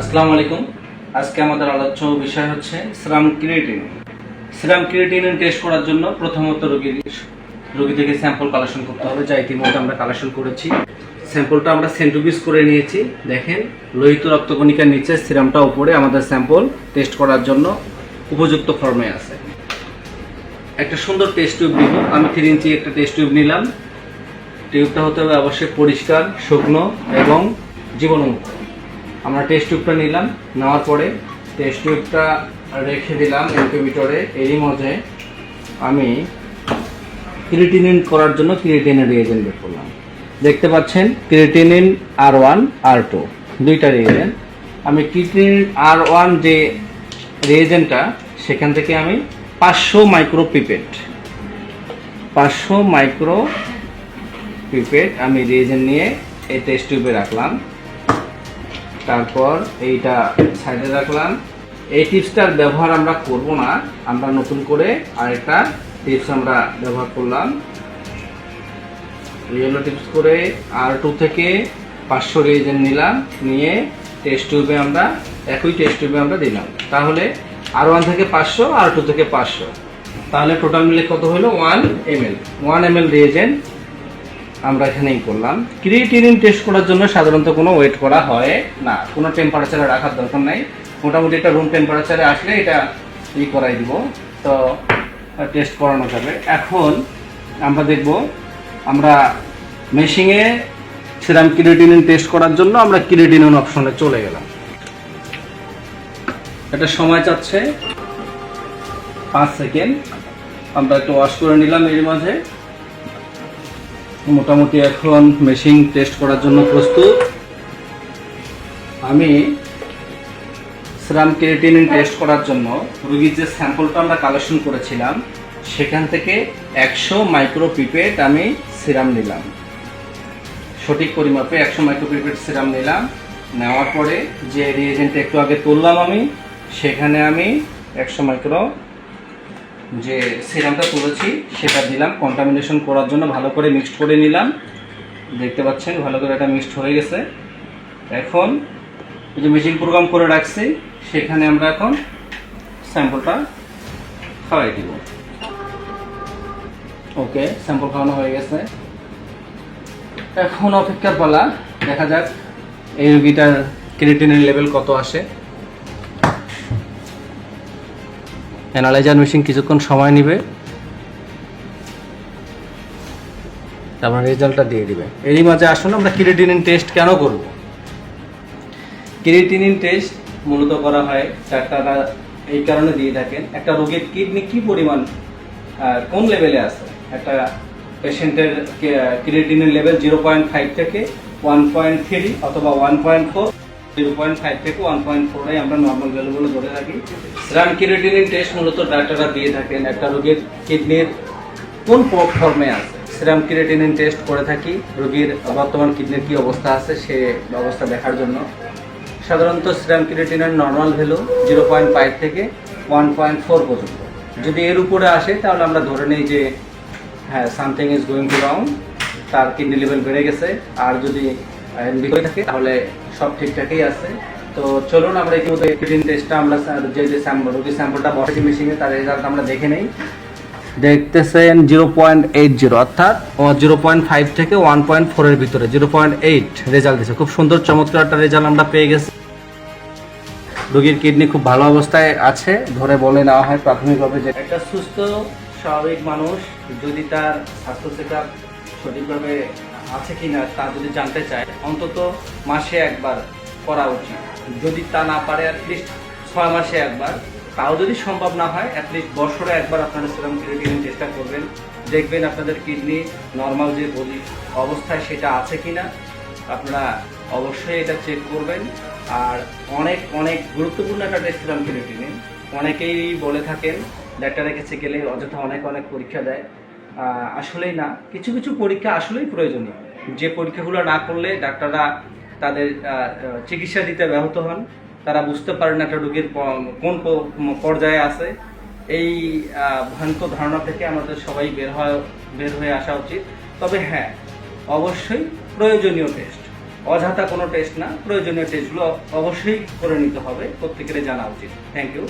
আসসালামু আলাইকুম। আজকে আমাদের আলোচ্য বিষয় হচ্ছে serum creatinine. Serum creatinine test করার জন্য প্রথমত রোগীর রোগী থেকে স্যাম্পল কালেকশন করতে হবে। যা ইতিমধ্যে আমরা কালেকশন করেছি। স্যাম্পলটা আমরা সেন্ট্রিফিউজ করে নিয়েছি। দেখেন, লোহিত রক্তকণিকার নিচে সিরামটা উপরে আমাদের স্যাম্পল টেস্ট করার জন্য উপযুক্ত ফর্মে আছে। একটা সুন্দর টেস্ট টিউব নিব। আমি থ্রি ইঞ্চি একটা টেস্ট টিউব নিলাম। টিউবটা হতে হবে অবশ্যই পরিষ্কার, শুকনো এবং জীবাণুমুক্ত আমরা টেস্ট টিউবটা নিলাম, নেওয়ার পরে টেস্ট টিউবটা রেখে দিলাম ইনকিউবেটরে। এরই মধ্যে আমি ক্রিটিনিন করার জন্য ক্রিটিনের রিয়েজেন্ট বের করলাম। দেখতে পাচ্ছেন creatinine R one R two দুইটা রিয়েজেন্ট আমি ক্রিটিনিন আর ওয়ান যে রিয়েজেন্টটা সেখান থেকে আমি পাঁচশো মাইক্রো পিপেট পাঁচশো মাইক্রো পিপেট আমি রিয়েজেন্ট নিয়ে এই টেস্ট টিউবে রাখলাম। তারপর এইটা সাইডে রাখলাম। এই টিপসটার ব্যবহার আমরা করব না, আমরা নতুন করে আরেকটা টিপস আমরা ব্যবহার করলাম। ইয়েলো টিপস করে আর টু থেকে পাঁচশো রিয়েজেন্ট নিলাম, নিয়ে টেস্ট টিউবে আমরা, একই টেস্ট টিউবে আমরা দিলাম। তাহলে আর ওয়ান থেকে পাঁচশো আর টু থেকে পাঁচশো। তাহলে টোটাল মিলে কত হলো? One M L one M L reagent আমরা এখানেই করলাম। ক্রিয়েটিনিন টেস্ট করার জন্য সাধারণত কোনো ওয়েট করা হয় না। কোনো টেম্পারেচারে রাখার দরকার নাই। মোটামুটি একটা রুম টেম্পারেচারে আসলে এটা ই করাই দিব। তো টেস্ট করানো যাবে। এখন আমরা দেখব, আমরা মেশিংয়ে সিরাম ক্রিয়েটিনিন টেস্ট করার জন্য আমরা ক্রিয়েটিনিন অপশনে চলে গেলাম। এটা সময় চাচ্ছে, পাঁচ সেকেন্ড আমরা একটু ওয়াশ করে নিলাম এর মাঝে। মোটামুটি এখন মেশিন টেস্ট করার জন্য প্রস্তুত। আমি সিরাম কেরেটিনিন টেস্ট করার জন্য রুগীর যে স্যাম্পলটা আমরা কালেকশন করেছিলাম, সেখান থেকে একশো মাইক্রো পিপেট আমি সিরাম নিলাম। সঠিক পরিমাপে একশো মাইক্রো পিপেট সিরাম নিলাম। নেওয়ার পরে যে রিয়েজেন্টটা একটু আগে তুললাম আমি, সেখানে আমি একশো মাইক্রো যে সিরামটা তুলেছি, সেটা দিলাম। কন্টামিনেশন করার জন্য ভালো করে মিক্সড করে নিলাম। দেখতে পাচ্ছেন, ভালো করে এটা মিক্সড হয়ে গেছে। এখন এই যে মেশিন প্রোগ্রাম করে রাখছি, সেখানে আমরা এখন স্যাম্পলটা খাওয়াই দিব। ওকে স্যাম্পল খাওয়ানো হয়ে গেছে। এখন অপেক্ষার পালা, দেখা যাক এই রুগীটার ক্রিটিনের লেভেল কত আসে। অ্যানালাইজার মেশিন কিছুক্ষণ সময় নেবে। তারপর রেজাল্টটা দিয়ে দিবে। এরই মাঝে আসুন আমরা ক্রিয়েটিনিন টেস্ট কেন করব? ক্রিয়েটিনিন টেস্ট মূলত করা হয় ডাক্তাররা এই কারণে দিয়ে থাকেন একটা রোগীর কিডনি কি পরিমাণ কোন লেভেলে আছে? একটা পেশেন্টের creatinine level zero point five থেকে ওয়ান পয়েন্ট থ্রি অথবা one point four zero point five থেকে ওয়ান পয়েন্ট আমরা নর্মাল ভ্যালুগুলো ধরে থাকি সিরাম ক্রিয়েটিনিন টেস্ট মূলত ডাক্তাররা দিয়ে থাকেন একটা রোগীর কিডনির কোন টেস্ট করে থাকি, রোগীর বর্তমান কিডনির কি অবস্থা আছে সে অবস্থা দেখার জন্য। সাধারণত normal value zero point five থেকে ওয়ান পয়েন্ট ফোর পর্যন্ত। যদি এর উপরে আসে, তাহলে আমরা ধরে নিই যে হ্যাঁ something is going to wrong তার কিডনি লেভেল বেড়ে গেছে। আর যদি হয়ে থাকে তাহলে সব ঠিকঠাকই আছে। তো চলুন আমরা ইতিমধ্যে ক্রিটিন টেস্টটা আমরা যে যে স্যাম্পল রোগীর স্যাম্পলটা বসাচ্ছি মেশিনে তার রেজাল্ট আমরা দেখে নেই। দেখতেছেন জিরো পয়েন্ট এইট জিরো অর্থাৎ জিরো পয়েন্ট ফাইভ থেকে ওয়ান পয়েন্ট ফোরের ভিতরে জিরো পয়েন্ট এইট রেজাল্ট দিচ্ছে খুব সুন্দর চমৎকার একটা রেজাল্ট আমরা পেয়ে গেছি। রোগীর কিডনি খুব ভালো অবস্থায় আছে ধরে বলে নেওয়া হয় প্রাথমিকভাবে যে একটা সুস্থ স্বাভাবিক মানুষ যদি তার স্বাস্থ্য চেক সঠিকভাবে আছে কিনা তা যদি জানতে চায়, অন্তত মাসে একবার করা উচিত। যদি তা না পারে অ্যাটলিস্ট ছয় মাসে একবার। তাও যদি সম্ভব না হয় অ্যাটলিস্ট বছরে একবার আপনারা সেরকম ক্রিয়েটিনিন চেষ্টা করবেন। দেখবেন আপনাদের কিডনি নর্মাল যে বলি অবস্থায় সেটা আছে কিনা। আপনারা অবশ্যই এটা চেক করবেন। আর অনেক অনেক গুরুত্বপূর্ণ একটা টেস্ট সিরাম ক্রিয়েটিনিন অনেকেই বলে থাকেন, ডাক্তারের কাছে গেলে অযথা অনেক অনেক পরীক্ষা দেয়। আসলেই না। কিছু কিছু পরীক্ষা আসলেই প্রয়োজনীয়। যে পরীক্ষাগুলো না করলে ডাক্তাররা তাদের চিকিৎসা দিতে ব্যাহত হন। তারা বুঝতে পারেন একটা রোগীর কোন পর্যায়ে আছে। এই ভ্রান্ত ধারণা থেকে আমাদের সবাই বের হয়, বের হয়ে আসা উচিত। তবে হ্যাঁ অবশ্যই প্রয়োজনীয় টেস্ট অযথা কোনো টেস্ট না, প্রয়োজনীয় টেস্টগুলো অবশ্যই করে নিতে হবে। প্রত্যেকের জানা উচিত। Thank you